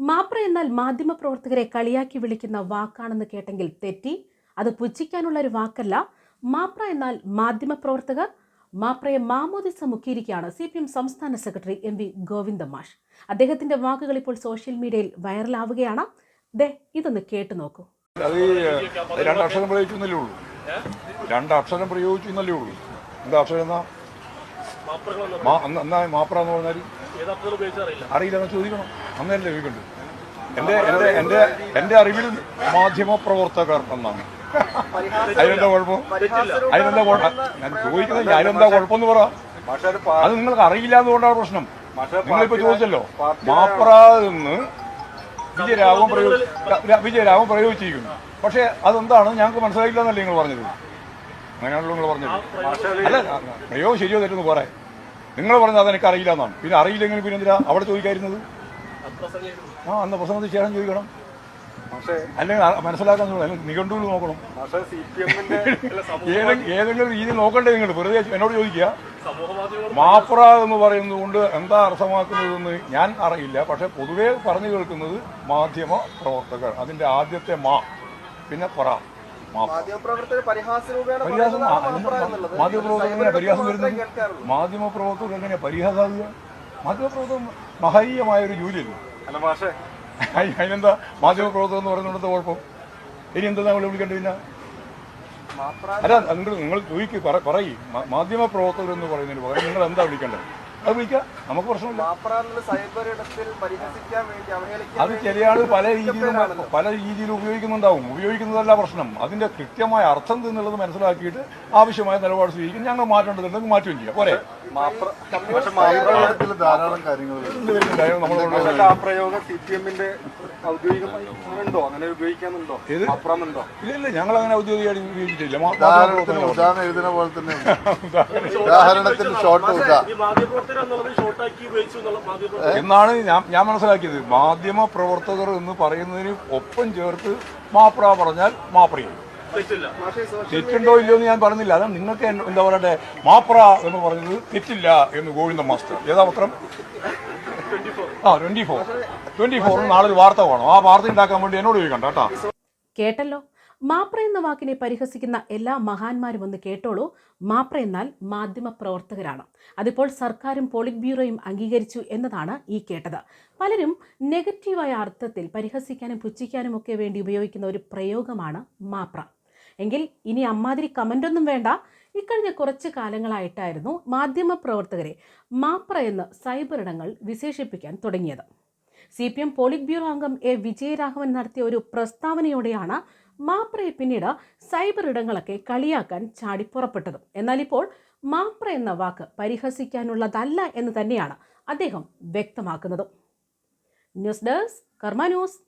മാപ്ര എന്നാൽ മാധ്യമപ്രവർത്തകരെ കളിയാക്കി വിളിക്കുന്ന വാക്കാണെന്ന് കേട്ടെങ്കിൽ തെറ്റി. അത് പുച്ഛിക്കാനുള്ള ഒരു വാക്കല്ല. മാപ്ര എന്നാൽ മാധ്യമപ്രവർത്തകർ. മാപ്രയെ മാമോദിസ മുക്കിയിരിക്കുകയാണ് സി പി എം സംസ്ഥാന സെക്രട്ടറി എം വി ഗോവിന്ദ മാഷ് അദ്ദേഹത്തിന്റെ വാക്കുകൾ ഇപ്പോൾ സോഷ്യൽ മീഡിയയിൽ വൈറലാവുകയാണ്. ദേ ഇതൊന്ന് കേട്ടു നോക്കൂ. അത് രണ്ട് അക്ഷരം പ്രയോഗിച്ചു എന്നല്ലേ ഉള്ളൂ. രണ്ട് അക്ഷരം പ്രയോഗിച്ചു എന്നല്ലേ ഉള്ളൂ. എന്താ അക്ഷരം എന്നാ? എന്നാ മാപ്ര എന്ന് പറഞ്ഞാൽ അറിയില്ല. ചോദിക്കണം. അന്നല്ലേ ലഭിക്കുന്നുണ്ട് എന്റെ എന്റെ എന്റെ എന്റെ അറിവിൽ മാധ്യമ പ്രവർത്തകർ എന്നാണ്. അതിനെന്താ കുഴപ്പം? അതിനെന്താ ഞാൻ ചോദിക്കുന്നത് അതിനെന്താ കുഴപ്പം എന്ന് പറ. അത് നിങ്ങൾക്ക് അറിയില്ല എന്നുകൊണ്ടാണ് പ്രശ്നം. നിങ്ങളിപ്പോ ചോദിച്ചല്ലോ മാപ്രാതിൽ നിന്ന് വിജയരാഘവൻ പ്രയോഗ വിജയരാഘവൻ പ്രയോഗിച്ചിരിക്കുന്നു. പക്ഷേ അതെന്താണ്? ഞങ്ങൾക്ക് മനസ്സിലായില്ല എന്നല്ലേ നിങ്ങൾ പറഞ്ഞത്? അങ്ങനെയാണല്ലോ നിങ്ങൾ പറഞ്ഞത്. അല്ല പ്രയോഗം ശരിയോ തെറ്റെന്ന് പറയാം നിങ്ങൾ പറഞ്ഞത് അതെനിക്ക് അറിയില്ല എന്നാണ്. പിന്നെ അറിയില്ലെങ്കിൽ പിന്നെ എന്തിനാ അവിടെ ചോദിക്കായിരുന്നത് ആ അന്ന് പ്രസംഗത്തിൽ ചേരാൻ ചോദിക്കണം. അല്ലെങ്കിൽ മനസ്സിലാക്കാൻ നിഘണ്ടുവിൽ നോക്കണം. ഏതെങ്കിലും ഏതെങ്കിലും രീതി നോക്കണ്ടേ നിങ്ങൾ? വെറുതെ എന്നോട് ചോദിക്കുക. മാപ്ര എന്ന് പറയുന്നത് കൊണ്ട് എന്താ അർത്ഥമാക്കുന്നതെന്ന് ഞാൻ അറിയില്ല. പക്ഷെ പൊതുവെ പറഞ്ഞു കേൾക്കുന്നത് മാധ്യമ പ്രവർത്തകർ. അതിന്റെ ആദ്യത്തെ മാ പിന്നെ പറ മാധ്യമ മാധ്യമപ്രവർത്തകർ പരിഹാസം വരുന്നത്? മാധ്യമപ്രവർത്തകർ എങ്ങനെ പരിഹാസാവുക മാധ്യമപ്രവർത്തകർ മഹനീയമായ ഒരു ജോലിയല്ലേ? അല്ല മാഷേ. അതിനെന്താ മാധ്യമപ്രവർത്തകം എന്ന് പറയുന്നത് കുഴപ്പം? ഇനി എന്താ നമ്മൾ വിളിക്കേണ്ടത് പിന്നെ അല്ല നിങ്ങൾ നിങ്ങൾ ചോദിക്കും പറയും. മാധ്യമപ്രവർത്തകർ എന്ന് പറയുന്നതിന് പകരം നിങ്ങൾ എന്താ വിളിക്കേണ്ടത്? അത് വിളിക്കാം നമുക്ക് പ്രശ്നമില്ല. സൈബർ ഇടത്തിൽ പരിഹസിക്കാൻ വേണ്ടി അവഹേളിക്കാൻ അത് ചില പല രീതിയിലും പല രീതിയിലും ഉപയോഗിക്കുന്നുണ്ടാവും. ഉപയോഗിക്കുന്നതല്ല പ്രശ്നം. അതിന്റെ കൃത്യമായ അർത്ഥം എന്നുള്ളത് മനസ്സിലാക്കിയിട്ട് ആവശ്യമായ നിലപാട് സ്വീകരിക്കും. ഞങ്ങൾ മാറ്റേണ്ടതുണ്ടെങ്കിൽ മാറ്റുകയും ചെയ്യാം. പോരെ? ധാരാളം കാര്യങ്ങൾ ആ പ്രയോഗം സി പി എമ്മിന്റെ ഔദ്യോഗികമായി ഉണ്ടോ? അങ്ങനെ ഉപയോഗിക്കാനുണ്ടോ? ഏത്? മാപ്രാന്നുണ്ടോ ഇല്ല ഇല്ല ഞങ്ങൾ അങ്ങനെ ഔദ്യോഗികമായിട്ട് ഉപയോഗിച്ചിട്ടില്ല. മാ- ഉദാഹരണത്തിന് ഉദാഹരണം എഴുതുന്ന പോലെ തന്നെ. ഉദാഹരണത്തിന് ഷോർട്ട് എന്നാണ് ഞാൻ ഞാൻ മനസ്സിലാക്കിയത്. മാധ്യമ പ്രവർത്തകർ എന്ന് പറയുന്നതിന് ഒപ്പം ചേർത്ത് മാപ്ര പറഞ്ഞാൽ മാപ്രയും തെറ്റില്ല. തെറ്റുണ്ടോ ഇല്ലയോ എന്ന് ഞാൻ പറഞ്ഞില്ല. അതാണ് നിങ്ങൾക്ക് എന്താ പറയട്ടെ? മാപ്ര എന്ന് പറഞ്ഞത് തെറ്റില്ല എന്ന് ഗോവിന്ദ മാസ്റ്റർ. ഏതാ പത്രം ആ ട്വന്റി ഫോർ ട്വന്റി ഫോറിന് നാളെ ഒരു വാർത്ത വേണം. ആ വാർത്ത ഉണ്ടാക്കാൻ വേണ്ടി എന്നോട് ചോദിക്കണ്ട കേട്ടോ. കേട്ടല്ലോ? മാപ്ര എന്ന വാക്കിനെ പരിഹസിക്കുന്ന എല്ലാ മഹാന്മാരും ഒന്ന് കേട്ടോളൂ. മാപ്ര എന്നാൽ മാധ്യമ പ്രവർത്തകരാണ്. അതിപ്പോൾ സർക്കാരും പോളിറ്റ് ബ്യൂറോയും അംഗീകരിച്ചു എന്നതാണ് ഈ കേട്ടത്. പലരും നെഗറ്റീവായ അർത്ഥത്തിൽ പരിഹസിക്കാനും പുച്ഛിക്കാനും ഒക്കെ വേണ്ടി ഉപയോഗിക്കുന്ന ഒരു പ്രയോഗമാണ് മാപ്ര. എങ്കിൽ ഇനി അമ്മാതിരി കമന്റൊന്നും വേണ്ട. ഇക്കഴിഞ്ഞ കുറച്ച് കാലങ്ങളായിട്ടായിരുന്നു മാധ്യമ പ്രവർത്തകരെ മാപ്ര എന്ന് സൈബർ ഇടങ്ങൾ വിശേഷിപ്പിക്കാൻ തുടങ്ങിയത്. C P M polit bureau അംഗം എ വിജയരാഘവൻ നടത്തിയ ഒരു പ്രസ്താവനയോടെയാണ് മാപ്രയെ പിന്നീട് സൈബർ ഇടങ്ങളൊക്കെ കളിയാക്കാൻ ചാടിപ്പുറപ്പെട്ടതും എന്നാൽ ഇപ്പോൾ മാപ്ര എന്ന വാക്ക് പരിഹസിക്കാനുള്ളതല്ല എന്ന് തന്നെയാണ് അദ്ദേഹം വ്യക്തമാക്കുന്നത്. News desk Karma news.